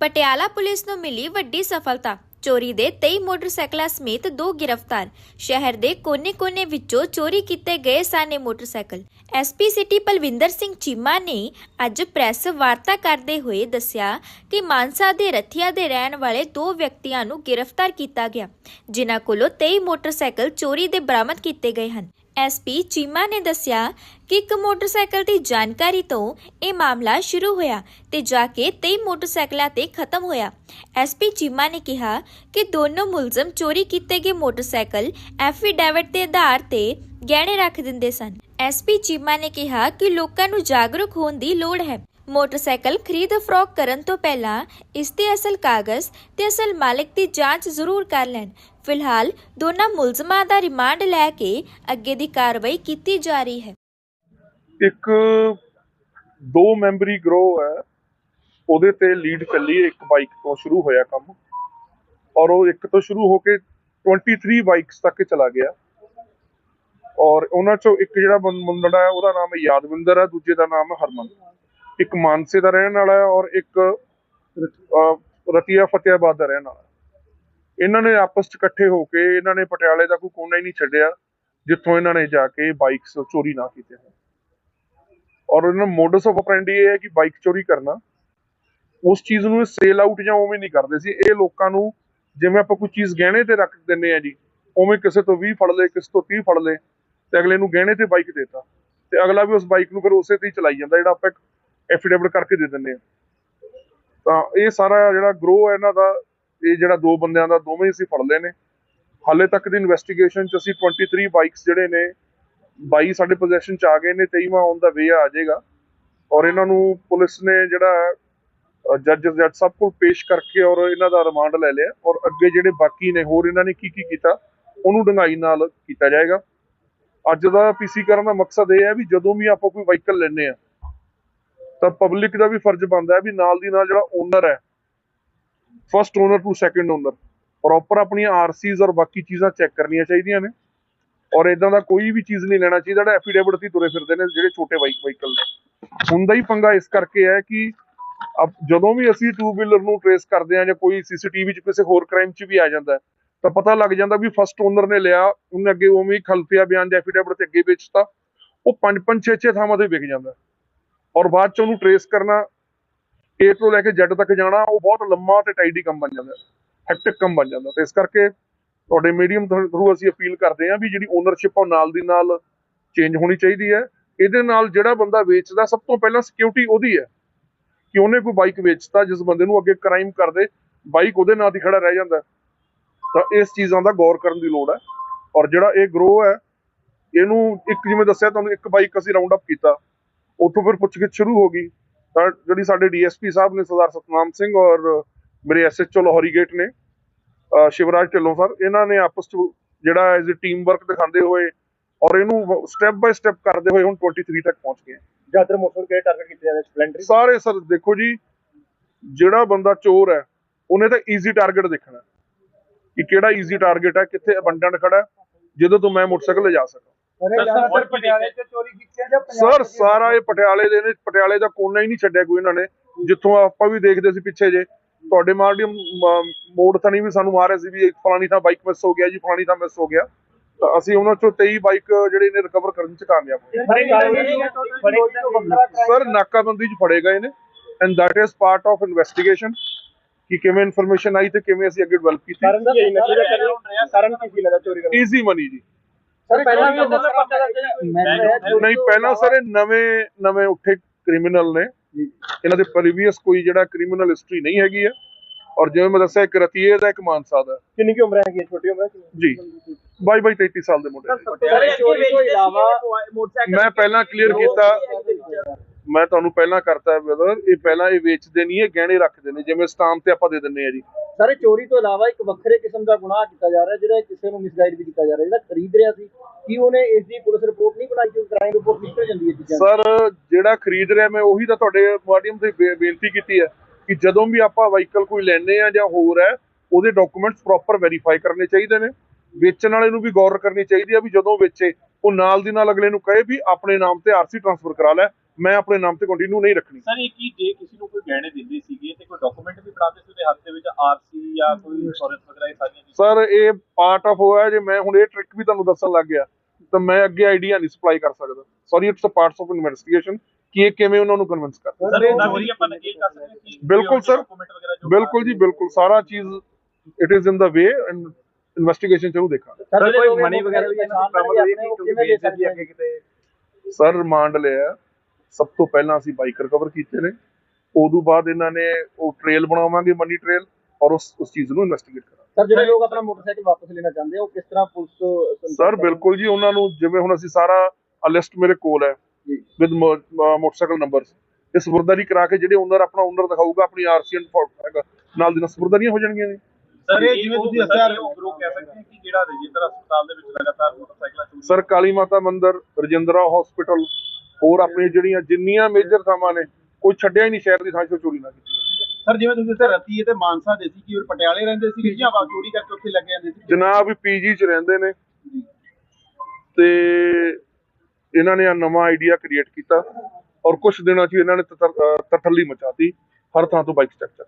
Patiala police ਨੂੰ ਮਿਲੀ ਵੱਡੀ ਸਫਲਤਾ। ਚੋਰੀ ਦੇ 23 ਮੋਟਰਸਾਈਕਲਾਂ ਸਮੇਤ ਦੋ ਗ੍ਰਿਫਤਾਰ। ਸ਼ਹਿਰ ਦੇ ਕੋਨੇ-ਕੋਨੇ ਵਿੱਚੋਂ ਚੋਰੀ ਕੀਤੇ ਗਏ ਸਾਨੇ motorcycle. SP city Palwinder Singh Cheema ਨੇ ਅੱਜ ਪ੍ਰੈਸ ਵਾਰਤਾ ਕਰਦੇ ਹੋਏ ਦੱਸਿਆ ਕਿ ਮਾਨਸਾ ਦੇ ਰਥੀਆ ਦੇ ਰਹਿਣ ਵਾਲੇ ਦੋ ਵਿਅਕਤੀਆਂ ਨੂੰ ਗ੍ਰਿਫਤਾਰ ਕੀਤਾ ਗਿਆ, ਜਿਨ੍ਹਾਂ ਕੋਲੋਂ 23 ਮੋਟਰਸਾਈਕਲ ਚੋਰੀ ਦੇ ਬਰਾਮਦ ਕੀਤੇ ਗਏ ਹਨ। ਐਸਪੀ ਚੀਮਾ ਨੇ ਦੱਸਿਆ ਕਿ ਇੱਕ ਮੋਟਰਸਾਈਕਲ ਦੀ ਜਾਣਕਾਰੀ ਤੋਂ ਇਹ ਮਾਮਲਾ ਸ਼ੁਰੂ ਹੋਇਆ ਤੇ ਜਾ ਕੇ 23 ਮੋਟਰਸਾਈਕਲਾਂ ਤੇ ਖਤਮ ਹੋਇਆ। ਐਸਪੀ ਚੀਮਾ ਨੇ ਕਿਹਾ ਕਿ ਦੋਨੋਂ ਮੁਲਜ਼ਮ ਚੋਰੀ ਕੀਤੇ ਗਏ ਮੋਟਰਸਾਈਕਲ ਐਫੀਡੈਵਿਟ ਦੇ ਆਧਾਰ ਤੇ ਗਹਿਣੇ ਰੱਖ ਦਿੰਦੇ ਸਨ। ਐਸਪੀ ਚੀਮਾ ਨੇ ਕਿਹਾ ਕਿ ਲੋਕਾਂ ਨੂੰ ਜਾਗਰੂਕ ਹੋਣ ਦੀ ਲੋੜ ਹੈ। ਮੋਟਰਸਾਈਕਲ ਖਰੀਦ ਫਰੋਖ ਕਰਨ ਤੋਂ ਪਹਿਲਾਂ ਇਸ ਦੇ ਅਸਲ ਕਾਗਜ਼ ਤੇ ਅਸਲ ਮਾਲਕ ਦੀ ਜਾਂਚ ਜ਼ਰੂਰ ਕਰ ਲੈਣ। ਫਿਲਹਾਲ ਦੋਨਾਂ ਮੁਲਜ਼ਮਾਂ ਦਾ ਰਿਮਾਂਡ ਲੈ ਕੇ ਅੱਗੇ ਦੀ ਕਾਰਵਾਈ ਕੀਤੀ ਜਾ ਰਹੀ ਹੈ। ਇੱਕ ਦੋ ਮੈਂਬਰੀ ਗਰੋਹ ਹੈ। ਉਹਦੇ ਤੇ ਲੀਡ ਚੱਲੀ ਇੱਕ ਬਾਈਕ ਤੋਂ ਸ਼ੁਰੂ ਹੋਇਆ ਕੰਮ। ਔਰ ਉਹ ਇੱਕ ਤੋਂ ਸ਼ੁਰੂ ਹੋ ਕੇ 23 ਬਾਈਕਸ ਤੱਕ ਚਲਾ ਗਿਆ। ਔਰ ਉਹਨਾਂ ਚੋਂ ਇੱਕ ਜਿਹੜਾ ਮੁੰਡਾ ਹੈ, ਉਹਦਾ ਨਾਮ ਯਾਦਵਿੰਦਰ ਹੈ, ਦੂਜੇ ਦਾ ਨਾਮ ਹੈ ਹਰਮਨ। ਇੱਕ ਮਾਨਸੇ ਦਾ ਰਹਿਣ ਵਾਲਾ ਹੈ ਔਰ ਇੱਕ ਅਹ, ਰਤੀਆ ਫਤਿਆਬਾਦ ਦਾ ਰਹਿਣ ਵਾਲਾ ਇਹਨਾਂ ਨੇ ਆਪਸ ਚ ਇਕੱਠੇ ਹੋ ਕੇ ਇਹਨਾਂ ਨੇ ਪਟਿਆਲੇ ਦਾ ਕੋਈ ਕੋਨਾ ਹੀ ਨਹੀਂ ਛੱਡਿਆ ਜਿੱਥੋਂ ਇਹਨਾਂ ਨੇ ਜਾ ਕੇ ਬਾਈਕਸ ਚੋਰੀ ਨਾ ਕੀਤੇ ਹੋਣ ਔਰ ਇਹਨਾਂ ਮੋਡਸ ਆਫ ਆਪਰੈਂਡੀ ਇਹ ਹੈ ਕਿ ਬਾਈਕ ਚੋਰੀ ਕਰਨਾ ਉਸ ਚੀਜ਼ ਨੂੰ ਸੇਲ ਆਊਟ ਜਾਂ ਉਵੇਂ ਨਹੀਂ ਕਰਦੇ ਸੀ। ਇਹ ਲੋਕਾਂ ਨੂੰ ਜਿਵੇਂ ਆਪਾਂ ਕੋਈ ਚੀਜ਼ ਗਹਿਣੇ ਤੇ ਰੱਖ ਦਿੰਨੇ ਆ ਜੀ ਉਵੇਂ ਕਿਸੇ ਤੋਂ 20 ਫੜ ਲਏ ਕਿਸੇ ਤੋਂ 30 ਫੜ ਲਏ ਤੇ ਅਗਲੇ ਨੂੰ ਗਹਿਣੇ ਤੇ ਬਾਈਕ ਦੇਤਾ। ਤੇ ਅਗਲਾ ਵੀ ਉਸ ਬਾਈਕ ਨੂੰ ਫਿਰ ਉਸੇ ਤੇ ਹੀ ਚਲਾਈ ਜਾਂਦਾ ਜਿਹੜਾ ਆਪਾਂ ਐਫੀਡੇਵਿਟ ਕਰਕੇ ਦੇ ਦਿੰਦੇ ਆ। ਤਾਂ ਇਹ ਸਾਰਾ ਜਿਹੜਾ ਗਰੋ ਹੈ ਇਹਨਾਂ ਦਾ, ਇਹ ਜਿਹੜਾ ਦੋ ਬੰਦਿਆਂ ਦਾ, ਦੋਵੇਂ ਅਸੀਂ ਫੜ ਲਏ ਨੇ। ਹਾਲੇ ਤੱਕ ਦੀ ਇਨਵੈਸਟੀਗੇਸ਼ਨ ਚ ਅਸੀਂ 23 ਬਾਈਕਸ ਜਿਹੜੇ ਨੇ 22 ਸਾਡੇ ਪੋਜੀਸ਼ਨ ਚ ਆ ਗਏ ਨੇ 23ਵਾਂ ਔਨ ਦਾ ਵੇ ਆ ਜਾਏਗਾ। ਔਰ ਇਹਨਾਂ ਨੂੰ ਪੁਲਿਸ ਨੇ ਜਿਹੜਾ ਜੱਜ ਜੱਜ ਸਭ ਕੁਝ ਪੇਸ਼ ਕਰਕੇ ਔਰ ਇਹਨਾਂ ਦਾ ਰਿਮਾਂਡ ਲੈ ਲਿਆ। ਔਰ ਅੱਗੇ ਜਿਹੜੇ ਬਾਕੀ ਨੇ, ਹੋਰ ਇਹਨਾਂ ਨੇ ਕੀ ਕੀ ਕੀਤਾ, ਉਹਨੂੰ ਡੰਗਾਈ ਨਾਲ ਕੀਤਾ ਜਾਏਗਾ। ਅੱਜ ਦਾ ਪੀਸੀ ਕਰਨ ਦਾ ਮਕਸਦ ਇਹ ਹੈ ਵੀ ਜਦੋਂ ਵੀ ਆਪਾਂ ਕੋਈ ਵਾਹੀਕਲ ਲੈਨੇ ਆ ਤਾਂ ਪਬਲਿਕ ਦਾ ਵੀ ਫਰਜ਼ ਬਣਦਾ ਹੈ ਵੀ ਨਾਲ ਦੀ ਨਾਲ ਜਿਹੜਾ ਓਨਰ ਹੈ first owner to second owner proper ਆਪਣੀਆਂ ਆਰਸੀਜ਼ ਔਰ ਬਾਕੀ ਚੀਜ਼ਾਂ ਚੈੱਕ ਕਰਨੀਆਂ ਚਾਹੀਦੀਆਂ ਨੇ ਔਰ ਇਦਾਂ ਦਾ ਕੋਈ ਵੀ ਚੀਜ਼ ਨਹੀਂ ਲੈਣਾ ਚਾਹੀਦਾ, ਜਿਹੜਾ ਐਫੀਡੇਵਿਟ ਸੀ ਤੁਰੇ ਫਿਰਦੇ ਨੇ ਜਿਹੜੇ ਛੋਟੇ ਬਾਈਕ ਵਾਹੀਕਲ ਨੇ ਹੁੰਦਾ ਹੀ ਪੰਗਾ ਇਸ ਕਰਕੇ ਹੈ ਕਿ ਅਬ ਜਦੋਂ ਵੀ ਅਸੀਂ ਟੂ ਵੀਲਰ ਨੂੰ ਟਰੇਸ ਕਰਦੇ ਆ ਜਾਂ ਕੋਈ ਸੀਸੀਟੀਵੀ 'ਚ ਕਿਸੇ ਹੋਰ ਕ੍ਰਾਈਮ 'ਚ ਵੀ ਆ ਜਾਂਦਾ ਤਾਂ ਪਤਾ ਲੱਗ ਜਾਂਦਾ ਵੀ ਫਸਟ ਓਨਰ ਨੇ ਲਿਆ, ਉਹਨੇ ਅੱਗੇ ਉਵੇਂ ਹੀ ਖਲਫੀਆ ਬਿਆਨ ਦੇ ਐਫੀਡੇਵਿਟ ਤੇ ਅੱਗੇ ਵੇਚਤਾ, ਉਹ ਪੰਜ ਪੰਜ ਛੇ ਛੇ ਥਾਵਾਂ ਤੇ ਵਿਕ ਜਾਂਦਾ ਹੈ। ਔਰ ਬਾਅਦ 'ਚ ਉਹਨੂੰ ਟਰੇਸ ਕਰਨਾ ਏ ਤੋਂ ਲੈ ਕੇ ਜ਼ੈਡ ਤੱਕ ਜਾਣਾ, ਉਹ ਬਹੁਤ ਲੰਮਾ ਤੇ ਟਾਈਡੀ ਕੰਮ ਬਣ ਜਾਂਦਾ ਹੈਕਟਿਕ ਕੰਮ ਬਣ ਜਾਂਦਾ। ਤੇ ਇਸ ਕਰਕੇ ਤੁਹਾਡੇ ਮੀਡੀਅਮ ਥਰੂ ਅਸੀਂ ਅਪੀਲ ਕਰਦੇ ਹਾਂ ਵੀ ਜਿਹੜੀ ਓਨਰਸ਼ਿਪ ਉਹ ਨਾਲ ਦੀ ਨਾਲ ਚੇਂਜ ਹੋਣੀ ਚਾਹੀਦੀ ਹੈ। ਇਹਦੇ ਨਾਲ ਜਿਹੜਾ ਬੰਦਾ ਵੇਚਦਾ, ਸਭ ਤੋਂ ਪਹਿਲਾਂ ਸਿਕਿਉਰਿਟੀ ਉਹਦੀ ਹੈ ਕਿ ਉਹਨੇ ਕੋਈ ਬਾਈਕ ਵੇਚਤਾ, ਜਿਸ ਬੰਦੇ ਨੂੰ ਅੱਗੇ ਕ੍ਰਾਈਮ ਕਰਦੇ ਬਾਈਕ ਉਹਦੇ ਨਾਂ ਤੇ ਖੜਾ ਰਹਿ ਜਾਂਦਾ। ਤਾਂ ਇਸ ਚੀਜ਼ਾਂ ਦਾ ਗੌਰ ਕਰਨ ਦੀ ਲੋੜ ਹੈ। ਔਰ ਜਿਹੜਾ ਇਹ ਗਰੋ ਹੈ, ਇਹਨੂੰ ਇੱਕ ਜਿਵੇਂ ਦੱਸਿਆ ਤੁਹਾਨੂੰ, ਇੱਕ ਬਾਈਕ ਅਸੀਂ ਰਾਉਂਡ ਅਪ ਕੀਤਾ। ਉੱਥੋਂ ਫਿਰ ਪੁੱਛਗਿੱਛ ਸ਼ੁਰੂ ਹੋ ਗਈ। ਤਾਂ ਜਿਹੜੀ ਸਾਡੇ ਡੀਐਸਪੀ ਸਾਹਿਬ ਨੇ ਸਰਦਾਰ ਸਤਨਾਮ ਸਿੰਘ ਔਰ ਮੇਰੇ ਐਸਐਚਓ ਲਾਹੌਰੀ ਗੇਟ ਨੇ ਸ਼ਿਵਰਾਜ ਢਿੱਲੋਂ ਸਰ ਇਹਨਾਂ ਨੇ ਆਪਸ ਚ ਜਿਹੜਾ ਐਜ਼ ਅ ਟੀਮ ਵਰਕ ਦਿਖਾਉਂਦੇ ਹੋਏ ਔਰ ਇਹਨੂੰ ਸਟੈਪ ਬਾਈ ਸਟੈਪ ਕਰਦੇ ਹੋਏ ਹੁਣ 23 ਤੱਕ ਪਹੁੰਚ ਗਏ। ਜਿਆਦਾਤਰ ਮੋਟਰ ਕੇ ਟਾਰਗੇਟ ਕੀਤੇ ਜਾਂਦੇ ਸਪਲੈਂਡਰ ਸਾਰੇ ਸਰ ਦੇਖੋ ਜੀ ਜਿਹੜਾ ਬੰਦਾ ਚੋਰ ਹੈ ਉਹਨੇ ਤਾਂ ਈਜ਼ੀ ਟਾਰਗੇਟ ਦੇਖਣਾ ਕਿ ਕਿਹੜਾ ਈਜ਼ੀ ਟਾਰਗੇਟ ਹੈ ਕਿੱਥੇ ਅਬੰਡੈਂਟ ਖੜਾ ਹੈ, ਜਿਹਦੇ ਤੋਂ ਮੈਂ ਮੋਟਰਸਾਈਕਲ ਲਿਜਾ ਸਕਾਂ ਜ਼ਿਆਦਾਤਰ ਪਟਿਆਲੇ ਚ ਚੋਰੀ ਕੀਤੀ ਜਾਂ ਸਰ ਸਾਰਾ ਇਹ ਪਟਿਆਲੇ ਦੇ ਨੇ ਪਟਿਆਲੇ ਦਾ ਕੋਨਾ ਹੀ ਨਹੀਂ ਛੱਡਿਆ ਕੋਈ ਇਹਨਾਂ ਨੇ। ਜਿੱਥੋਂ ਆਪਾਂ ਵੀ ਦੇਖਦੇ ਸੀ ਪਿੱਛੇ ਜੇ ਤੁਹਾਡੇ ਮਾਰਡੀਅਮ ਮੋੜ ਥਣੀ ਵੀ ਸਾਨੂੰ ਮਾਰੇ ਸੀ ਵੀ ਇੱਕ ਫਲਾਣੀ ਥਾਂ ਬਾਈਕ ਮਿਸ ਹੋ ਗਿਆ ਜੀ ਫਲਾਣੀ ਥਾਂ ਮਿਸ ਹੋ ਗਿਆ। ਤਾਂ ਅਸੀਂ ਉਹਨਾਂ ਚੋਂ 23 ਬਾਈਕ ਜਿਹੜੇ ਨੇ ਰਿਕਵਰ ਕਰਨ ਚ ਕਾਮਯਾਬ ਹੋਏ। ਸਰ ਨਾਕਾਬੰਦੀ ਚ ਫੜੇ ਗਏ ਨੇ and that is part of investigation ਕਿ ਕਿਵੇਂ ਇਨਫੋਰਮੇਸ਼ਨ ਆਈ ਤੇ ਕਿਵੇਂ ਅਸੀਂ ਅੱਗੇ ਡਿਵੈਲਪ ਕੀਤੀ। ਕਾਰਨ ਕੀ ਲੱਗਦਾ ਚੋਰੀ ਕਰਨ ਈਜ਼ੀ ਮਨੀ ਜੀ। ਸਰ ਪਹਿਲਾਂ ਵੀ ਉਦੋਂ ਦਾ ਪਤਾ ਲੱਗਿਆ ਨਹੀਂ ਪਹਿਲਾਂ ਸਰ ਇਹ ਨਵੇਂ ਨਵੇਂ ਉੱਠੇ ਕ੍ਰਿਮੀਨਲ ਨੇ। ਇਹਨਾਂ ਦੇ ਪ੍ਰੀਵੀਅਸ ਕੋਈ ਜਿਹੜਾ ਕ੍ਰਿਮੀਨਲ ਹਿਸਟਰੀ ਨਹੀਂ ਹੈਗੀ ਹੈ। ਔਰ ਜਿਵੇਂ ਮੈਂ ਦੱਸਿਆ ਇੱਕ ਰਤੀਏ ਦਾ ਇੱਕ ਮਾਨਸਾ ਦਾ। ਕਿੰਨੀ ਕੀ ਉਮਰ ਹੈਗੀ ਛੋਟੀ ਉਮਰ ਜੀ। 22 22 33 ਸਾਲ ਦੇ ਮੁੰਡੇ ਮੈਂ ਪਹਿਲਾਂ ਕਲੀਅਰ ਕੀਤਾ। ਮੈਂ ਤੁਹਾਨੂੰ ਪਹਿਲਾਂ ਕਰਤਾ ਬ੍ਰਦਰ ਇਹ ਪਹਿਲਾਂ ਇਹ ਵੇਚਦੇ ਨਹੀਂ ਇਹ ਗਹਿਣੇ ਰੱਖਦੇ ਨੇ ਜਿਵੇਂ ਸਟਾਮ ਤੇ ਆਪਾਂ ਦੇ ਦਿੰਨੇ ਆ ਜੀ। ਸਰ ਚੋਰੀ ਤੋਂ ਇਲਾਵਾ ਇੱਕ ਵੱਖਰੇ ਕਿਸਮ ਦਾ ਗੁਨਾਹ ਕੀਤਾ ਜਾ ਰਿਹਾ, ਜਿਹੜਾ ਕਿਸੇ ਨੂੰ ਮਿਸਗਾਈਡ ਵੀ ਕੀਤਾ ਜਾ ਰਿਹਾ, ਜਿਹੜਾ ਖਰੀਦ ਰਿਹਾ ਸੀ। ਕੀ ਉਹਨੇ ਇਸ ਦੀ ਪੁਲਿਸ ਰਿਪੋਰਟ ਨਹੀਂ ਬਣਾਈ ਕਿ ਕ੍ਰਾਈਮ ਰਿਪੋਰਟ ਨਿਕਲ ਜਾਂਦੀ ਹੈ ਚੀਜ਼ਾਂ ਸਰ, ਜਿਹੜਾ ਖਰੀਦ ਰਿਹਾ, ਮੈਂ ਉਹੀ ਤਾਂ ਤੁਹਾਡੇ ਮਾਧਿਅਮ ਤੇ ਬੇਨਤੀ ਕੀਤੀ ਹੈ ਕਿ ਜਦੋਂ ਵੀ ਆਪਾਂ ਵਾਹੀਕਲ ਕੋਈ ਲੈਣੇ ਆ ਜਾਂ ਹੋਰ ਹੈ, ਉਹਦੇ ਡਾਕੂਮੈਂਟਸ ਪ੍ਰੋਪਰ ਵੈਰੀਫਾਈ ਕਰਨੇ ਚਾਹੀਦੇ ਨੇ। ਵੇਚਣ ਵਾਲੇ ਨੂੰ ਵੀ ਗੌਰ ਕਰਨੀ ਚਾਹੀਦੀ ਹੈ ਵੀ ਜਦੋਂ ਵੇਚੇ, ਉਹ ਨਾਲ ਦੀ ਨਾਲ ਅਗਲੇ ਨੂੰ ਕਹੇ ਵੀ ਆਪਣੇ ਨਾਮ ਤੇ ਆਰਸੀ ਟ੍ਰਾਂਸਫਰ ਕਰਾ ਲੈ। ਮੈਂ ਆਪਣੇ ਨਾਮ ਤੇ ਕੰਟੀਨਿਊ ਨਹੀਂ ਰੱਖਣੀ। ਸਰ ਇਹ ਕੀ ਜੇ ਕਿਸੇ ਨੂੰ ਕੋਈ ਗਹਿਣੇ ਦਿੰਦੇ ਸੀਗੇ ਤੇ ਕੋਈ ਡਾਕੂਮੈਂਟ ਵੀ ਫੜਾਉਂਦੇ ਸੀ ਉਹਦੇ ਹੱਥ ਦੇ ਵਿੱਚ ਆਰਸੀ ਜਾਂ ਕੋਈ ਇੰਸ਼ੋਰੈਂਸ ਵਗੈਰਾ ਇਹ ਸਾਰੀਆਂ ਚੀਜ਼ਾਂ? ਸਰ ਇਹ ਪਾਰਟ ਆਫ ਹੋਇਆ ਜੇ ਮੈਂ ਹੁਣ ਇਹ ਟ੍ਰਿਕ ਵੀ ਤੁਹਾਨੂੰ ਦੱਸਣ ਲੱਗ ਗਿਆ ਤਾਂ ਮੈਂ ਅੱਗੇ ਆਈਡੀਆ ਨਹੀਂ ਸਪਲਾਈ ਕਰ ਸਕਦਾ। Sorry it's a parts of investigation ਕਿ ਇਹ ਕਿਵੇਂ ਉਹਨਾਂ ਨੂੰ ਕਨਵਿੰਸ ਕਰਦੇ ਸਰ ਇਹ ਚੋਰੀ ਆਪਾਂ ਇਹ ਕਰ ਸਕਦੇ ਹਾਂ ਕਿ ਬਿਲਕੁਲ ਜੋ ਬਿਲਕੁਲ ਜੀ ਬਿਲਕੁਲ। ਸਾਰਾ ਚੀਜ਼ it is in the way and investigation ਚਲੂ ਦੇਖਾਂਗੇ। ਸਰ ਕੋਈ ਮਨੀ ਵਗੈਰਾ ਵੀ ਆਪਣੇ ਉਹ ਕਿਵੇਂ ਦੇ ਸਕਦੇ ਆ? ਸਰ ਰਿਮਾਂਡ ਲਿਆ। ਸਭ ਤੋਂ ਪਹਿਲਾਂ ਅਸੀਂ ਬਾਈਕ ਰਿਕਵਰ ਕੀਤੇ ਨੇ ਉਦੋਂ ਬਾਅਦ ਇਹਨਾਂ ਨੇ ਉਹ ਟ੍ਰੇਲ ਬਣਾਵਾਂਗੇ ਮਨੀ ਟ੍ਰੇਲ ਔਰ ਉਸ ਉਸ ਚੀਜ਼ ਨੂੰ ਇਨਵੈਸਟੀਗੇਟ ਕਰਾਂਗੇ ਸਰ ਜਿਹੜੇ ਲੋਕ ਆਪਣਾ ਮੋਟਰਸਾਈਕਲ ਵਾਪਸ ਲੈਣਾ ਚਾਹੁੰਦੇ ਆ ਉਹ ਕਿਸ ਤਰ੍ਹਾਂ ਪੁਲਿਸ ਸਰ? ਬਿਲਕੁਲ ਜੀ ਉਹਨਾਂ ਨੂੰ ਜਿਵੇਂ ਹੁਣ ਅਸੀਂ ਸਾਰਾ ਲਿਸਟ ਮੇਰੇ ਕੋਲ ਹੈ ਜੀ। ਵਿਦ ਮੋਟਰਸਾਈਕਲ ਨੰਬਰਸ ਇਹ ਸਪੁਰਦਾਰੀ ਕਰਾ ਕੇ ਜਿਹੜੇ ਓਨਰ ਆਪਣਾ ਓਨਰ ਦਿਖਾਊਗਾ ਆਪਣੀ ਆਰਸੀ ਐਂਡ ਨਾਲ ਦੀ ਨਾਲ ਹੋ ਜਾਣਗੀਆਂ ਨੇ ਸਰ ਇਹ ਜਿਵੇਂ ਤੁਸੀਂ ਉਹ ਗਰੋ ਕਹਿ ਸਕਦੇ ਕਿ ਜਿਹੜਾ ਰਜਿੰਦਰ ਹਸਪਤਾਲ ਦੇ ਵਿੱਚ ਲਗਾਤਾਰ ਮੋਟਰਸਾਈਕਲਾਂ ਚੋਰੀ ਸਰ ਕਾਲੀ ਮਾਤਾ ਮੰਦਿਰ ਰਜਿੰਦਰਾ ਹਸਪੀਟਲ ਹੋਰ ਆਪਣੀਆਂ ਜਿਹੜੀਆਂ ਜਿੰਨੀਆਂ ਮੇਜਰ ਥਾਵਾਂ ਨੇ ਕੋਈ ਛੱਡਿਆ ਹੀ ਨਹੀਂ ਸ਼ਹਿਰ ਦੀ ਥਾਂ 'ਚੋਂ ਚੋਰੀ ਨਾ ਕੀਤੀ ਸਰ ਜਿਵੇਂ ਤੁਸੀਂ ਦੱਸਿਆ ਰਤੀ ਤੇ ਮਾਨਸਾ ਦੇ ਸੀ ਕਿ ਉਹ ਪਟਿਆਲੇ ਰਹਿੰਦੇ ਸੀ ਜਾਂ ਵਾ ਚੋਰੀ ਕਰਕੇ ਉੱਥੇ ਲੱਗੇ ਜਾਂਦੇ ਸੀ? ਜਨਾਬ ਪੀਜੀ 'ਚ ਰਹਿੰਦੇ ਨੇ। ਤੇ ਇਹਨਾਂ ਨੇ ਆ ਨਵਾਂ ਆਈਡੀਆ ਕ੍ਰੀਏਟ ਕੀਤਾ ਔਰ ਕੁਝ ਦਿਨਾਂ 'ਚ ਇਹਨਾਂ ਨੇ ਤਤਰਲੀ ਮਚਾਤੀ ਹਰ ਥਾਂ ਤੋਂ ਬਾਈਕ ਚੱਕ ਚੱਕ